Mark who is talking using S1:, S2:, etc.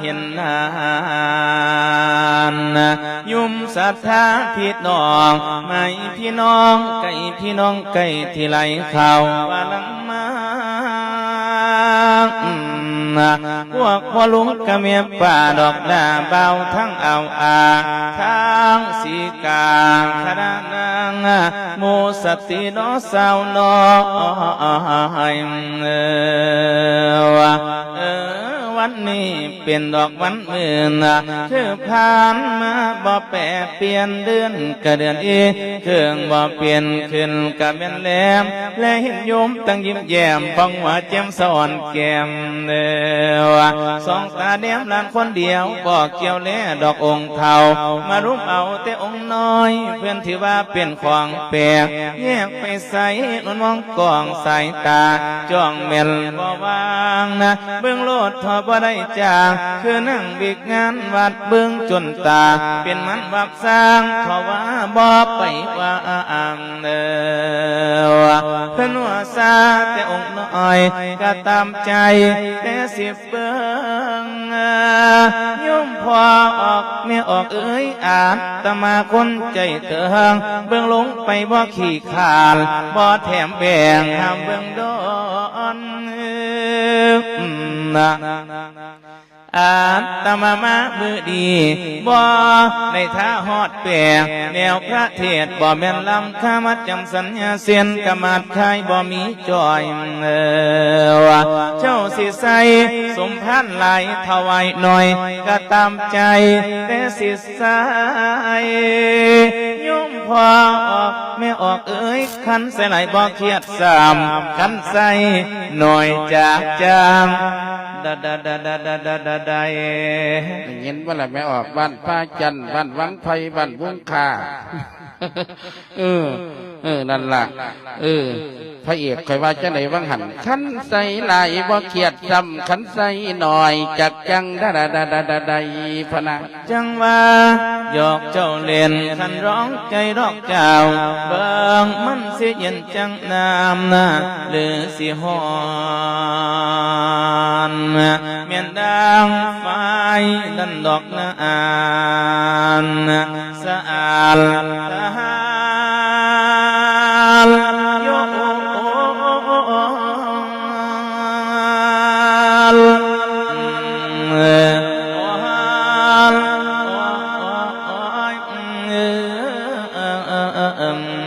S1: เห็นนานยุ่มศรัทธาพี่น้องไม่พี่น้องไก่พี่น้องไก่ที่ไหลเข้าว่าลังมาพวกพ่อลุงกะเมียป่าดอกดาเบาทั้งเอาอาทั้งสีกาคณะนางโมสติโนสาวน้อยเออ วันนี้เป็นดอกวันเมื่อเธอผ่านมาบ่แปรเปลี่ยนเดือนกะเดือนอีเครื่องบ่เปลี่ยนขึ้นกะเป็นแหลมและเห็นโยมตั้งยิ้มแย้มฟังว่าแจ่มสอนแก้มเด้อสองตาแดมลานคนเดียวบ่เกี่ยวแลดอกองค์เทามารุมเอาแต่องค์น้อย เพื่อนที่ว่าเป็นของแปลกแยกไปใส่นวลมองกองสายตาจ้องเมลบ่วางนะเบื้องโลดทอบ่ได้จางคือนั่งบิกงานวัดเบื้องจนตา เป็นมันวับสร้างทอว่าบ่ไปว่าอ่างเด้อ เพิ่นว่าซาแต่องค์น้อยก็ตามใจแต่สิเบิ่งโยมพอออกเมียออกเอ้ยอาจตมาคนใจเถิงเบื้องลงไปบ่ขี้ขานบ่แถมแบ่งห้ามเบื้องดอนนะ อาตมามามือดีบ่ในท่าฮอดแปลงแนวพระเทศบ่แม่นลำข้ามัดจำสัญญาเสียนกมาดคายบ่มีจอยเออว่าเจ้าสิใสสมพันธ์หลายถวายหน่อยก็ตามใจแต่สิใส่โยมพอออกไม่ออกเอ้ยคันใส่ไหลบ่เครียดสามคันใส่หน่อยจากจาง ดาดาดาดาดาดาดาดาเอ
S2: ได้ยินว่าละไม่ออกบ้านป้าจันบ้านวังไพบ้านบุ้งคาเออ เออ นั่นล่ะ เออ พระเอกคอยว่าจะไหนวังหันขันใส่ลายบ่เขียดซ้ำขันใส่หน่อยจักจังดาดาดาดาดาดาพะนะ
S1: จังว่าหยอกเจ้าเล่นคันร้องใจรอกเจ้าเบิ่งมันเสิเย็นจังน้ำนะหรือสิหอน um